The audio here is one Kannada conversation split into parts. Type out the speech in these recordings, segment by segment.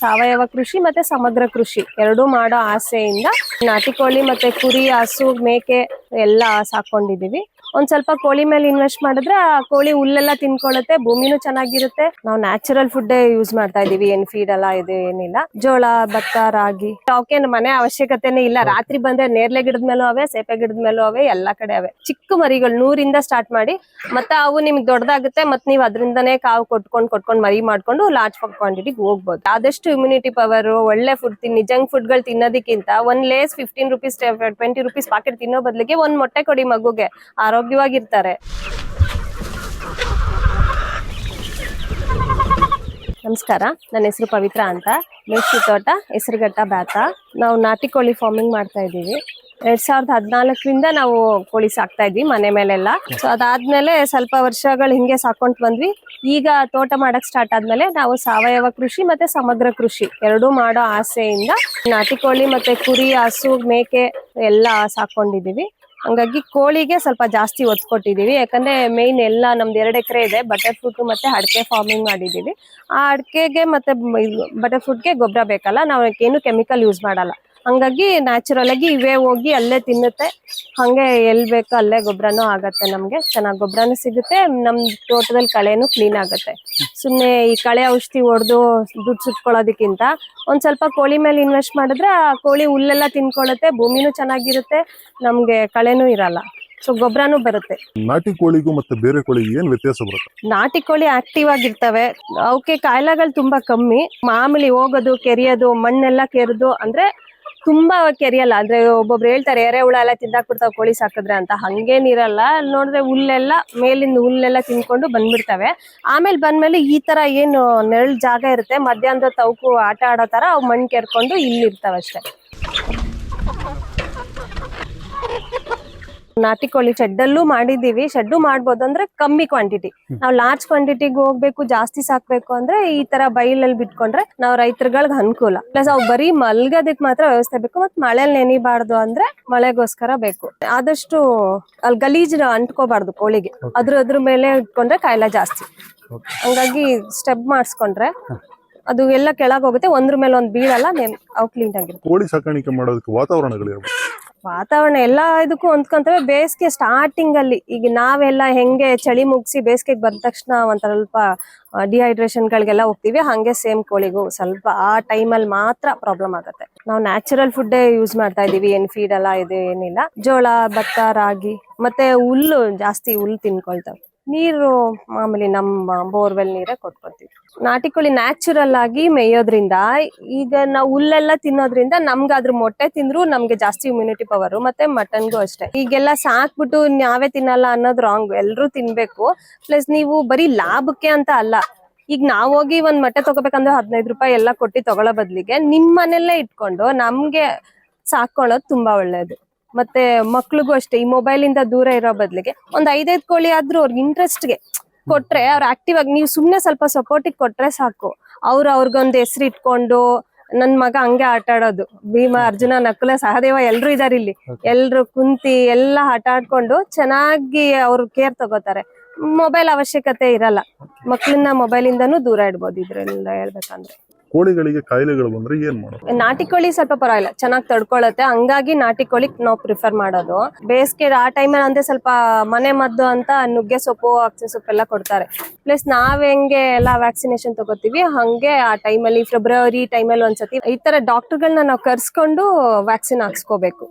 ಸಾವಯವ ಕೃಷಿ ಮತ್ತೆ ಸಮಗ್ರ ಕೃಷಿ ಎರಡೂ ಮಾಡೋ ಆಸೆಯಿಂದ ನಾಟಿ ಕೋಳಿ ಮತ್ತೆ ಕುರಿ, ಹಸು, ಮೇಕೆ ಎಲ್ಲ ಸಾಕೊಂಡಿದೀವಿ ಒಂದ್ ಸ್ವಲ್ಪ ಕೋಳಿ ಮೇಲೆ ಇನ್ವೆಸ್ಟ್ ಮಾಡಿದ್ರೆ ಆ ಕೋಳಿ ಹುಲ್ಲೆಲ್ಲ ತಿನ್ಕೊಳ್ಳುತ್ತೆ, ಭೂಮಿನೂ ಚೆನ್ನಾಗಿರುತ್ತೆ. ನಾವು ನ್ಯಾಚುರಲ್ ಫುಡ್ ಯೂಸ್ ಮಾಡ್ತಾ ಇದೀವಿ, ಏನ್ ಫೀಡ್ ಎಲ್ಲ ಇದು ಏನಿಲ್ಲ. ಜೋಳ, ಭತ್ತ, ರಾಗಿ ಅವಕ್ಕೇನು ಮನೆ ಅವಶ್ಯಕತೆನೇ ಇಲ್ಲ. ರಾತ್ರಿ ಬಂದ್ರೆ ನೇರ್ಲೆ ಗಿಡದ ಮೇಲೂ ಅವೆ, ಸೇಪೆ ಗಿಡದ ಮೇಲೂ ಅವೆ, ಎಲ್ಲಾ ಕಡೆ ಅವೆ. ಚಿಕ್ಕ ಮರಿಗಳು ನೂರಿಂದ ಸ್ಟಾರ್ಟ್ ಮಾಡಿ, ಮತ್ತೆ ಅವು ನಿಮ್ಗೆ ದೊಡ್ಡದಾಗುತ್ತೆ ಮತ್ತೆ ನೀವು ಅದರಿಂದನೇ ಕಾವು ಕೊಟ್ಕೊಂಡು ಕೊಟ್ಕೊಂಡು ಮರಿ ಮಾಡ್ಕೊಂಡು ಲಾರ್ಜ್ ಕ್ವಾಂಟಿಟಿಗೆ ಹೋಗ್ಬೋದು. ಆದಷ್ಟು ಇಮ್ಯುನಿಟಿ ಪವರ್ ಒಳ್ಳೆ ಫುಡ್ ತಿನ್ನಿ ಜಂಕ್ ಫುಡ್ಗಳು ತಿನ್ನೋದಕ್ಕಿಂತ ಒಂದ್ Lay's fifteen rupees twenty rupees packet ತಿನ್ನೋ ಬದಲಿಗೆ ಒಂದ್ ಮೊಟ್ಟೆ ಕೊಡಿ ಮಗುಗೆ. ಆರೋಗ್ಯವಾಗಿರ್ತಾರೆ ನಮಸ್ಕಾರ, ನನ್ನ ಹೆಸರು ಪವಿತ್ರ ಅಂತ. ಮೇಸ್ತಿ ತೋಟ, ಹೆಸರುಘಟ್ಟ ಬ್ಯಾತ. ನಾವು ನಾಟಿ ಕೋಳಿ ಫಾರ್ಮಿಂಗ್ ಮಾಡ್ತಾ ಇದ್ದೀವಿ. ಎರಡ್ ಸಾವಿರದ ಹದಿನಾಲ್ಕರಿಂದ ನಾವು ಕೋಳಿ ಸಾಕ್ತಾ ಇದ್ವಿ, ಮನೆ ಮೇಲೆಲ್ಲ. ಸೊ ಅದಾದ್ಮೇಲೆ ಸ್ವಲ್ಪ ವರ್ಷಗಳು ಹಿಂಗೆ ಸಾಕೊಂಡ್ ಬಂದ್ವಿ. ಈಗ ತೋಟ ಮಾಡಕ್ ಸ್ಟಾರ್ಟ್ ಆದ್ಮೇಲೆ ನಾವು ಸಾವಯವ ಕೃಷಿ ಮತ್ತೆ ಸಮಗ್ರ ಕೃಷಿ ಎರಡೂ ಮಾಡೋ ಆಸೆಯಿಂದ ನಾಟಿ ಕೋಳಿ ಮತ್ತೆ ಕುರಿ, ಹಸು, ಮೇಕೆ ಎಲ್ಲ ಸಾಕೊಂಡಿದೀವಿ ಹಂಗಾಗಿ ಕೋಳಿಗೆ ಸ್ವಲ್ಪ ಜಾಸ್ತಿ ಒತ್ತು ಕೊಟ್ಟಿದ್ದೀವಿ. ಯಾಕಂದ್ರೆ ಮೇಯ್ನ್ ಎಲ್ಲ ನಮ್ದು ಎರಡು ಎಕರೆ ಇದೆ. ಬಟರ್ ಫ್ರೂಟ್ ಮತ್ತೆ ಅಡಿಕೆ ಫಾರ್ಮಿಂಗ್ ಮಾಡಿದೀವಿ ಆ ಅಡಿಕೆಗೆ ಮತ್ತೆ ಬಟರ್ ಫ್ರೂಟ್ಗೆ ಗೊಬ್ಬರ ಬೇಕಲ್ಲ. ನಾವು ಏನು ಕೆಮಿಕಲ್ ಯೂಸ್ ಮಾಡಲ್ಲ. ಹಂಗಾಗಿ ನ್ಯಾಚುರಲ್ ಆಗಿ ಇವೇ ಹೋಗಿ ಅಲ್ಲೇ ತಿನ್ನುತ್ತೆ. ಹಂಗೆ ಎಲ್ ಬೇಕೋ ಅಲ್ಲೇ ಗೊಬ್ಬರನೂ ಆಗತ್ತೆ ನಮ್ಗೆ. ಚೆನ್ನಾಗಿ ಗೊಬ್ಬರನೂ ಸಿಗುತ್ತೆ. ನಮ್ ತೋಟದಲ್ಲಿ ಕಳೆನೂ ಕ್ಲೀನ್ ಆಗುತ್ತೆ. ಸುಮ್ನೆ ಈ ಕಳೆ ಔಷಧಿ ಹೊಡೆದು ದುಡ್ಡು ಸುಟ್ಕೊಳ್ಳೋದಕ್ಕಿಂತ ಒಂದ್ ಸ್ವಲ್ಪ ಕೋಳಿ ಮೇಲೆ ಇನ್ವೆಸ್ಟ್ ಮಾಡಿದ್ರೆ ಆ ಕೋಳಿ ಹುಲ್ಲೆಲ್ಲ ತಿನ್ಕೊಳ್ಳುತ್ತೆ ಭೂಮಿನೂ ಚೆನ್ನಾಗಿರುತ್ತೆ ನಮ್ಗೆ ಕಳೆನೂ ಇರಲ್ಲ. ಸೊ ಗೊಬ್ಬರನೂ ಬರುತ್ತೆ. ನಾಟಿ ಕೋಳಿಗೂ ಮತ್ತೆ ಬೇರೆ ಕೋಳಿಗೆ ಏನ್ ವ್ಯತ್ಯಾಸ ಬರುತ್ತೆ? ನಾಟಿ ಕೋಳಿ ಆಕ್ಟಿವ್ ಆಗಿರ್ತವೆ. ಅವಕ್ಕೆ ಕಾಯಿಲೆಗಳು ತುಂಬಾ ಕಮ್ಮಿ. ಮಾಮೂಲಿ ಹೋಗೋದು ಕೆರೆಯೋದು ಮಣ್ಣೆಲ್ಲ ಕೆರೆದು ಅಂದ್ರೆ ತುಂಬಾ ಕೆರಿಯಲ್ಲ. ಅಂದ್ರೆ ಒಬ್ಬೊಬ್ರು ಹೇಳ್ತಾರೆ ಎರೆಹುಳ ಎಲ್ಲ ತಿಂದಾಕ್ಬಿಡ್ತಾವ ಕೋಳಿ ಸಾಕಿದ್ರೆ ಅಂತ. ಹಂಗೇನಿರಲ್ಲ ನೋಡಿದ್ರೆ ಹುಲ್ಲೆಲ್ಲ, ಮೇಲಿಂದ ಹುಲ್ಲೆಲ್ಲ ತಿನ್ಕೊಂಡು ಬಂದ್ಬಿಡ್ತವೆ. ಆಮೇಲೆ ಬಂದ್ಮೇಲೆ ಈ ತರ ಏನು ನೆರಳು ಜಾಗ ಇರುತ್ತೆ. ಮಧ್ಯಾಹ್ನದ ತವಕು ಆಟ ಆಡೋ ತರ ಅವು ಮಣ್ಣು ಕೆರ್ಕೊಂಡು ಇಲ್ಲಿ ಇರ್ತಾವ ಅಷ್ಟೇ ನಾಟಿ ಕೋಳಿ ಶೆಡ್ಡಲ್ಲೂ ಮಾಡಿದೀವಿ ಶೆಡ್ಡು ಮಾಡಬಹುದು ಅಂದ್ರೆ ಕಮ್ಮಿ ಕ್ವಾಂಟಿಟಿ ನಾವು ಲಾರ್ಜ್ ಕ್ವಾಂಟಿಟಿಗೆ ಹೋಗ್ಬೇಕು ಜಾಸ್ತಿ ಸಾಕ್ಬೇಕು ಅಂದ್ರೆ ಈ ತರ ಬೈಲಲ್ಲಿ ಬಿಟ್ಕೊಂಡ್ರೆ ನಾವು ರೈತರುಗಳಿಗೆ ಅನುಕೂಲ. ಪ್ಲಸ್ ಅವು ಬರೀ ಮಲ್ಗೋದಕ್ ಮಾತ್ರ ವ್ಯವಸ್ಥೆ ಬೇಕು ಮತ್ತೆ ಮಳೆಲ್ ನೆನಿಬಾರ್ದು ಅಂದ್ರೆ ಮಳೆಗೋಸ್ಕರ ಬೇಕು. ಆದಷ್ಟು ಅಲ್ಲಿ ಗಲೀಜ್ ಅಂಟ್ಕೋಬಾರ್ದು ಕೋಳಿಗೆ. ಅದ್ರ ಅದ್ರ ಮೇಲೆ ಇಟ್ಕೊಂಡ್ರೆ ಕಾಯಿಲೆ ಜಾಸ್ತಿ. ಹಂಗಾಗಿ ಸ್ಟೆಪ್ ಮಾಡಿಸ್ಕೊಂಡ್ರೆ ಅದು ಎಲ್ಲ ಕೆಳಗ್ ಹೋಗುತ್ತೆ. ಒಂದ್ರ ಮೇಲೆ ಒಂದ್ ಬೀಳಲ್ಲ ಅವು ಕ್ಲೀನ್ ಆಗಿರುತ್ತೆ. ಕೋಳಿ ಸಾಕಾಣಿಕೆ ಮಾಡೋದಕ್ಕೆ ವಾತಾವರಣಗಳು ವಾತಾವರಣ ಎಲ್ಲ ಇದಕ್ಕೂ ಹೊಂದ್ಕೊಂತವೆ. ಬೇಸಿಗೆ ಸ್ಟಾರ್ಟಿಂಗ್ ಅಲ್ಲಿ ಈಗ ನಾವೆಲ್ಲ ಹೆಂಗೆ ಚಳಿ ಮುಗಿಸಿ ಬೇಸಿಗೆಗೆ ಬಂದ ತಕ್ಷಣ ಒಂದ್ ಸ್ವಲ್ಪ ಡಿಹೈಡ್ರೇಷನ್ ಗಳಿಗೆಲ್ಲ ಹೋಗ್ತೀವಿ. ಹಂಗೆ ಸೇಮ್ ಕೋಳಿಗೂ ಸ್ವಲ್ಪ ಆ ಟೈಮಲ್ಲಿ ಮಾತ್ರ ಪ್ರಾಬ್ಲಮ್ ಆಗುತ್ತೆ. ನಾವು ನ್ಯಾಚುರಲ್ ಫುಡ್ ಯೂಸ್ ಮಾಡ್ತಾ ಇದೀವಿ ಏನ್ ಫೀಡ್ ಎಲ್ಲ ಇದು ಏನಿಲ್ಲ. ಜೋಳ, ಭತ್ತ, ರಾಗಿ, ಮತ್ತೆ ಹುಲ್ಲು ಜಾಸ್ತಿ ಹುಲ್ಲು ತಿನ್ಕೊಳ್ತಾವೆ. ನೀರು ಮಾಮೂಲಿ ನಮ್ಮ ಬೋರ್ವೆಲ್ ನೀರೇ ಕೊಟ್ಕೊತೀವಿ ನಾಟಿ ಕೋಳಿ ನ್ಯಾಚುರಲ್ ಆಗಿ ಮೇಯೋದ್ರಿಂದ ಈಗ ನಾವು ಹುಲ್ಲೆಲ್ಲ ತಿನ್ನೋದ್ರಿಂದ ನಮ್ಗೆ ಅದ್ರ ಮೊಟ್ಟೆ ತಿಂದ್ರು ನಮ್ಗೆ ಜಾಸ್ತಿ ಇಮ್ಯುನಿಟಿ ಪವರ್ ಮತ್ತೆ ಮಟನ್ಗೂ ಅಷ್ಟೇ. ಈಗೆಲ್ಲ ಸಾಕ್ಬಿಟ್ಟು ನಾವೇ ತಿನ್ನಲ್ಲ ಅನ್ನೋದು ರಾಂಗ್ ಎಲ್ರೂ ತಿನ್ಬೇಕು. ಪ್ಲಸ್ ನೀವು ಬರೀ ಲಾಭಕ್ಕೆ ಅಂತ ಅಲ್ಲ, ಈಗ ನಾವ್ ಹೋಗಿ ಒಂದ್ ಮೊಟ್ಟೆ ತಗೋಬೇಕಂದ್ರೆ ಹದಿನೈದು ರೂಪಾಯಿ ಎಲ್ಲ ಕೊಟ್ಟಿ ತಗೊಳ್ಳೋ ಬದ್ಲಿಗೆ ನಿಮ್ ಮನೆಯಲ್ಲೇ ಇಟ್ಕೊಂಡು ನಮ್ಗೆ ಸಾಕೊಳ್ಳೋದು ತುಂಬಾ ಒಳ್ಳೇದು. ಮತ್ತೆ ಮಕ್ಳಿಗೂ ಅಷ್ಟೇ ಈ ಮೊಬೈಲ್ ಇಂದ ದೂರ ಇರೋ ಬದಲಿಗೆ ಒಂದ್ ಐದೈದ್ ಕೋಳಿ ಆದ್ರೂ ಅವ್ರಿಗೆ ಇಂಟ್ರೆಸ್ಟ್ಗೆ ಕೊಟ್ರೆ ಅವ್ರ ಆಕ್ಟಿವ್ ಆಗಿ ನೀವು ಸುಮ್ನೆ ಸ್ವಲ್ಪ ಸಪೋರ್ಟಿಗೆ ಕೊಟ್ರೆ ಸಾಕು. ಅವ್ರು ಅವ್ರಿಗೊಂದ್ ಹೆಸರು ಇಟ್ಕೊಂಡು ನನ್ ಮಗ ಹಂಗೆ ಆಟ ಆಡೋದು. ಭೀಮ ಅರ್ಜುನ ನಕುಲ ಸಹದೇವ ಎಲ್ರು ಇದಾರೆ ಇಲ್ಲಿ. ಎಲ್ರು ಕುಂತಿ ಎಲ್ಲ ಆಟ ಆಡ್ಕೊಂಡು ಚೆನ್ನಾಗಿ ಅವ್ರು ಕೇರ್ ತಗೋತಾರೆ. ಮೊಬೈಲ್ ಅವಶ್ಯಕತೆ ಇರಲ್ಲ. ಮಕ್ಳನ್ನ ಮೊಬೈಲ್ ಇಂದಾನು ದೂರ ಇಡ್ಬೋದು ಇದ್ರಿಂದ ಹೇಳ್ಬೇಕಂದ್ರೆ. ಕೋಳಿಗಳಿಗೆ ಕಾಯಿಲೆಗಳು ಬಂದ್ರೆ ಏನ್ ಮಾಡೋದು? ನಾಟಿ ಕೋಳಿ ಸ್ವಲ್ಪ ಪರವಾಗಿಲ್ಲ, ಚೆನ್ನಾಗಿ ತಡ್ಕೊಳತ್ತೆ. ಹಂಗಾಗಿ ನಾಟಿ ಕೋಳಿ ನಾವು ಪ್ರಿಫರ್ ಮಾಡೋದು. ಬೇಸಿಗೆ ಆ ಟೈಮಲ್ಲಿ ಅಂದ್ರೆ ಸ್ವಲ್ಪ ಮನೆ ಮದ್ದು ಅಂತ ನುಗ್ಗೆ ಸೊಪ್ಪು ಅಕ್ಷೆ ಸೊಪ್ಪು ಎಲ್ಲ ಕೊಡ್ತಾರೆ. ಪ್ಲಸ್ ನಾವ್ ಹೆಂಗೆ ಎಲ್ಲ ವ್ಯಾಕ್ಸಿನೇಷನ್ ತಗೋತೀವಿ, ಹಂಗೆ ಆ ಟೈಮಲ್ಲಿ ಫೆಬ್ರವರಿ ಟೈಮಲ್ಲಿ ಒಂದ್ಸತಿ ಈ ತರ ಡಾಕ್ಟರ್ಗಳನ್ನ ನಾವು ಕರ್ಸ್ಕೊಂಡು ವ್ಯಾಕ್ಸಿನ್ ಹಾಕ್ಸ್ಕೋಬೇಕು.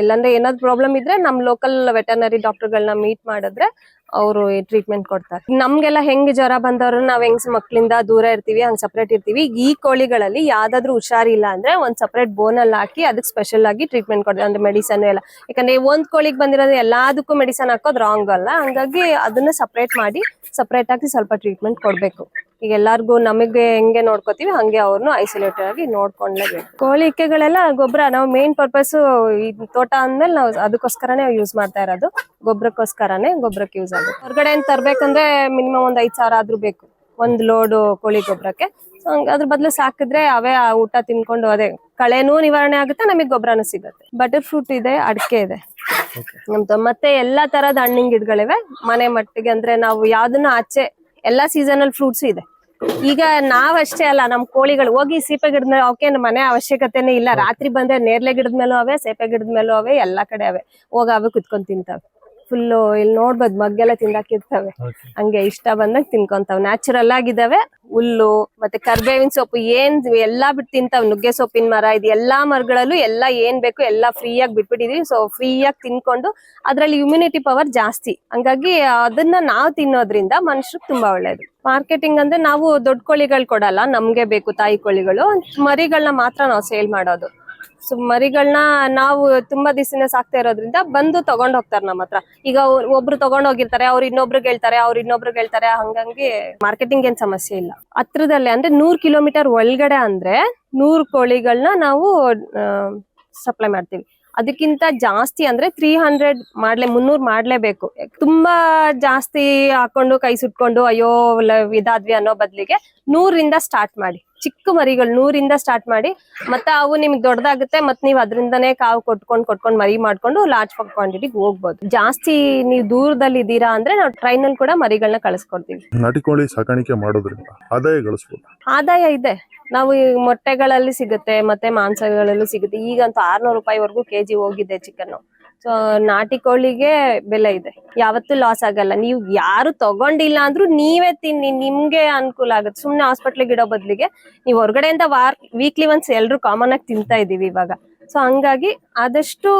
ಇಲ್ಲಾಂದ್ರೆ ಏನಾದ್ರು ಪ್ರಾಬ್ಲಮ್ ಇದ್ರೆ ನಮ್ ಲೋಕಲ್ ವೆಟರ್ನರಿ ಡಾಕ್ಟರ್ಗಳನ್ನ ಮೀಟ್ ಮಾಡಿದ್ರೆ ಅವರು ಟ್ರೀಟ್ಮೆಂಟ್ ಕೊಡ್ತಾರೆ. ನಮ್ಗೆಲ್ಲ ಹೆಂಗ್ ಜ್ವರ ಬಂದವ್ರು ನಾವ್ ಹೆಂಗ್ ಮಕ್ಳಿಂದ ದೂರ ಇರ್ತೀವಿ, ಹಂಗ್ ಸಪ್ರೇಟ್ ಇರ್ತೀವಿ. ಈ ಕೋಳಿಗಳಲ್ಲಿ ಯಾವ್ದಾದ್ರು ಹುಷಾರಿಲ್ಲ ಅಂದ್ರೆ ಒಂದ್ ಸಪ್ರೇಟ್ ಬೋನ್ ಅಲ್ಲಿ ಹಾಕಿ ಅದಕ್ಕೆ ಸ್ಪೆಷಲ್ ಆಗಿ ಟ್ರೀಟ್ಮೆಂಟ್ ಕೊಡ್ತಾರೆ ಅಂದ್ರೆ ಮೆಡಿಸನ್ ಎಲ್ಲ. ಯಾಕಂದ್ರೆ ಒಂದ್ ಕೋಳಿಗೆ ಬಂದಿರೋದು ಎಲ್ಲದಕ್ಕೂ ಮೆಡಿಸನ್ ಹಾಕೋದ್ ರಾಂಗ್ ಅಲ್ಲ. ಹಂಗಾಗಿ ಅದನ್ನ ಸಪ್ರೇಟ್ ಮಾಡಿ ಸಪ್ರೇಟ್ ಆಗಿ ಸ್ವಲ್ಪ ಟ್ರೀಟ್ಮೆಂಟ್ ಕೊಡ್ಬೇಕು. ಈಗ ಎಲ್ಲಾರ್ಗು ನಮಗೆ ಹೆಂಗೆ ನೋಡ್ಕೋತೀವಿ ಹಂಗೆ ಅವ್ರನ್ನು ಐಸೋಲೇಟೆಡ್ ಆಗಿ ನೋಡ್ಕೊಂಡ್ಲೇಬೇಕು. ಕೋಳಿ ಇಕ್ಕೆಗಳೆಲ್ಲ ಗೊಬ್ಬರ ನಾವು ಮೇನ್ ಪರ್ಪಸ್ ಈ ತೋಟ ಅಂದ್ಮೇಲೆ ನಾವು ಅದಕ್ಕೋಸ್ಕರನೇ ಯೂಸ್ ಮಾಡ್ತಾ ಇರೋದು. ಗೊಬ್ಬರಕ್ಕೋಸ್ಕರನೇ ಗೊಬ್ಬರಕ್ಕೆ ಯೂಸ್ ಆಗುತ್ತೆ. ಹೊರಗಡೆ ತರ್ಬೇಕಂದ್ರೆ ಮಿನಿಮಮ್ ಒಂದ್ ಐದ್ ಸಾವಿರ ಆದ್ರೂ ಬೇಕು. ಒಂದ್ ಲೋಡು ಕೋಳಿ ಗೊಬ್ಬರಕ್ಕೆ ಸೊ ಅದ್ರ ಬದಲು ಸಾಕಿದ್ರೆ ಅವೇ ಆ ಊಟ ತಿನ್ಕೊಂಡು ಅದೇ ಕಳೆನೂ ನಿವಾರಣೆ ಆಗುತ್ತೆ ನಮಗೆ ಗೊಬ್ಬರನೂ ಸಿಗುತ್ತೆ. ಬಟರ್ ಫ್ರೂಟ್ ಇದೆ ಅಡಿಕೆ ಇದೆ. ನಮ್ದು ಮತ್ತೆ ಎಲ್ಲಾ ತರದ ಹಣ್ಣಿನ ಗಿಡಗಳಿವೆ. ಮನೆ ಮಟ್ಟಿಗೆ ಅಂದ್ರೆ ನಾವು ಯಾವ್ದನ್ನ ಆಚೆ ಎಲ್ಲಾ ಸೀಸನಲ್ ಫ್ರೂಟ್ಸ್ ಇದೆ. ಈಗ ನಾವಷ್ಟೇ ಅಲ್ಲ, ನಮ್ ಕೋಳಿಗಳು ಹೋಗಿ ಸೀಪೆ ಗಿಡದ ಮೇಲೆ ಅವಕ್ಕೆ ಮನೆ ಅವಶ್ಯಕತೆನೇ ಇಲ್ಲ. ರಾತ್ರಿ ಬಂದ್ರೆ ನೇರ್ಲೆ ಗಿಡದ ಮೇಲೂ ಅವೆ, ಸೇಪೆ ಗಿಡದ ಮೇಲೂ ಅವೆ, ಎಲ್ಲಾ ಕಡೆ ಅವೆ. ಹೋಗ್ ಅವೆ ಕುತ್ಕೊಂಡ್ ತಿಂತಾವೆ. ಫುಲ್ಲು ಇಲ್ಲಿ ನೋಡ್ಬೋದು ಮಗ್ಗೆಲ್ಲ ತಿಂದಾಕಿರ್ತವೆ ಹಂಗೆ ಇಷ್ಟ ಬಂದಂಗ್ ತಿನ್ಕೊಂತಾವ್. ನ್ಯಾಚುರಲ್ ಆಗಿದಾವೆ. ಹುಲ್ಲು ಮತ್ತೆ ಕರ್ಬೇವಿನ ಸೊಪ್ಪು ಏನ್ ಎಲ್ಲಾ ಬಿಟ್ಟು ತಿಂತಾವ್. ನುಗ್ಗೆ ಸೊಪ್ಪಿನ ಮರ ಇದೆ ಎಲ್ಲಾ ಮರಗಳಲ್ಲೂ ಎಲ್ಲಾ ಏನ್ ಬೇಕು ಎಲ್ಲಾ ಫ್ರೀ ಆಗಿ ಬಿಟ್ಬಿಟ್ಟಿದೀವಿ. ಸೊ ಫ್ರೀ ಆಗಿ ತಿನ್ಕೊಂಡು ಅದ್ರಲ್ಲಿ ಇಮ್ಯುನಿಟಿ ಪವರ್ ಜಾಸ್ತಿ. ಹಂಗಾಗಿ ಅದನ್ನ ನಾವು ತಿನ್ನೋದ್ರಿಂದ ಮನುಷ್ಯರಿಗೆ ತುಂಬಾ ಒಳ್ಳೇದು. ಮಾರ್ಕೆಟಿಂಗ್ ಅಂದ್ರೆ ನಾವು ದೊಡ್ಡ ಕೋಳಿಗಳು ಕೊಡಲ್ಲ ನಮ್ಗೆ ಬೇಕು ತಾಯಿ ಕೋಳಿಗಳು. ಮರಿಗಳನ್ನ ಮಾತ್ರ ನಾವು ಸೇಲ್ ಮಾಡೋದು. ಸೊ ಮರಿಗಳನ್ನ ನಾವು ತುಂಬಾ ದಿವಸದಿಂದ ಸಾಕ್ತಾ ಇರೋದ್ರಿಂದ ಬಂದು ತಗೊಂಡ್ ಹೋಗ್ತಾರೆ ನಮ್ಮ ಹತ್ರ. ಈಗ ಒಬ್ರು ತಗೊಂಡ್ ಹೋಗಿರ್ತಾರೆ, ಅವ್ರು ಇನ್ನೊಬ್ರಿಗೆ ಹೇಳ್ತಾರೆ, ಅವ್ರು ಇನ್ನೊಬ್ರಿಗೆ ಹೇಳ್ತಾರೆ, ಹಂಗಂಗೆ ಮಾರ್ಕೆಟಿಂಗ್ ಏನ್ ಸಮಸ್ಯೆ ಇಲ್ಲ. ಹತ್ರದಲ್ಲೇ ಅಂದ್ರೆ ನೂರ್ ಕಿಲೋಮೀಟರ್ ಒಳಗಡೆ ಅಂದ್ರೆ ನೂರ್ ಕೋಳಿಗಳನ್ನ ನಾವು ಸಪ್ಲೈ ಮಾಡ್ತೀವಿ. ಅದಕ್ಕಿಂತ ಜಾಸ್ತಿ ಅಂದ್ರೆ ತ್ರೀ ಹಂಡ್ರೆಡ್ ಮಾಡ್ಲೆ, ಮುನ್ನೂರ್ ಮಾಡ್ಲೇಬೇಕು. ತುಂಬಾ ಜಾಸ್ತಿ ಹಾಕೊಂಡು, ಕೈ ಸುಟ್ಕೊಂಡು, ಅಯ್ಯೋ ಇದಾದ್ವಿ ಅನ್ನೋ ಬದ್ಲಿಗೆ ನೂರಿಂದ ಸ್ಟಾರ್ಟ್ ಮಾಡಿ. ಚಿಕ್ಕ ಮರಿಗಳು ನೂರಿಂದ ಸ್ಟಾರ್ಟ್ ಮಾಡಿ ಮತ್ತೆ ಅವು ನಿಮ್ಗೆ ದೊಡ್ಡದಾಗುತ್ತೆ ಮತ್ತೆ ನೀವು ಅದರಿಂದನೇ ಕಾವು ಕೊಟ್ಕೊಂಡು ಕೊಟ್ಕೊಂಡು ಮರಿ ಮಾಡ್ಕೊಂಡು ಲಾರ್ಜ್ ಕ್ವಾಂಟಿಟಿಗೆ ಹೋಗ್ಬೋದು. ಜಾಸ್ತಿ ನೀವು ದೂರದಲ್ಲಿ ಇದ್ದೀರಾ ಅಂದ್ರೆ ನಾವು ಟ್ರೈನ್ ಅಲ್ಲಿ ಕೂಡ ಮರಿಗಳನ್ನ ಕಳಿಸ್ಕೊಡ್ತೀವಿ. ನಾಟಿ ಕೋಳಿ ಸಾಕಾಣಿಕೆ ಮಾಡೋದ್ರಿಂದ ಆದಾಯ ಗಳಿಸ್ಬೋದು. ಆದಾಯ ಇದೆ. ನಾವು ಈ ಮೊಟ್ಟೆಗಳಲ್ಲಿ ಸಿಗುತ್ತೆ ಮತ್ತೆ ಮಾಂಸಗಳಲ್ಲೂ ಸಿಗುತ್ತೆ. ಈಗಂತೂ ಆರ್ನೂರು ರೂಪಾಯಿವರೆಗೂ ಕೆಜಿ ಹೋಗಿದೆ ಚಿಕನ್ ಸೊ ನಾಟಿ ಕೋಳಿಗೆ ಬೆಲೆ ಇದೆ. ಯಾವತ್ತೂ ಲಾಸ್ ಆಗಲ್ಲ. ನೀವು ಯಾರು ತಗೊಂಡಿಲ್ಲ ಅಂದ್ರೂ ನೀವೇ ತಿನ್ನಿ, ನಿಮ್ಗೆ ಅನುಕೂಲ ಆಗುತ್ತೆ. ಸುಮ್ನೆ ಹಾಸ್ಪಿಟ್ಲಿಗೆ ಇಡೋ ಬದ್ಲಿಗೆ ನೀವು ಹೊರಗಡೆಯಿಂದ ವಾರ್ ವೀಕ್ಲಿ ಒನ್ಸ್ ಎಲ್ರು ಕಾಮನ್ ಆಗಿ ತಿಂತಾ ಇದೀವಿ ಇವಾಗ. ಸೊ ಹಂಗಾಗಿ ಆದಷ್ಟು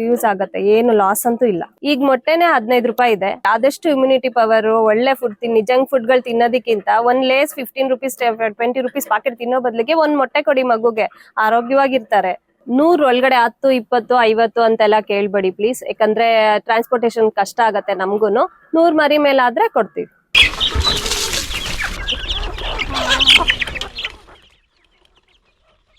ಯೂಸ್ ಆಗತ್ತೆ. ಏನು ಲಾಸ್ ಅಂತೂ ಇಲ್ಲ. ಈಗ ಮೊಟ್ಟೆನೆ ಹದಿನೈದು ರೂಪಾಯಿ ಇದೆ. ಆದಷ್ಟು ಇಮ್ಯುನಿಟಿ ಪವರ್ ಒಳ್ಳೆ ಫುಡ್ ತಿನ್ನಿ ಜಂಕ್ ಫುಡ್ಗಳು ತಿನ್ನೋದಕ್ಕಿಂತ ಒಂದ್ Lay's fifteen rupees twenty rupees packet ತಿನ್ನೋ ಬದಲಿಗೆ ಒಂದ್ ಮೊಟ್ಟೆ ಕೊಡಿ ಮಗುಗೆ. ಆರೋಗ್ಯವಾಗಿರ್ತಾರೆ. ನೂರ್ ಒಳಗಡೆ ಹತ್ತು, ಇಪ್ಪತ್ತು, ಐವತ್ತು ಅಂತೆಲ್ಲ ಕೇಳ್ಬೇಡಿ ಪ್ಲೀಸ್ ಯಾಕಂದ್ರೆ ಟ್ರಾನ್ಸ್ಪೋರ್ಟೇಶನ್ ಕಷ್ಟ ಆಗತ್ತೆ ನಮ್ಗೂನು. ನೂರ್ ಮರಿ ಮೇಲಾದ್ರೆ ಕೊಡ್ತೀವಿ.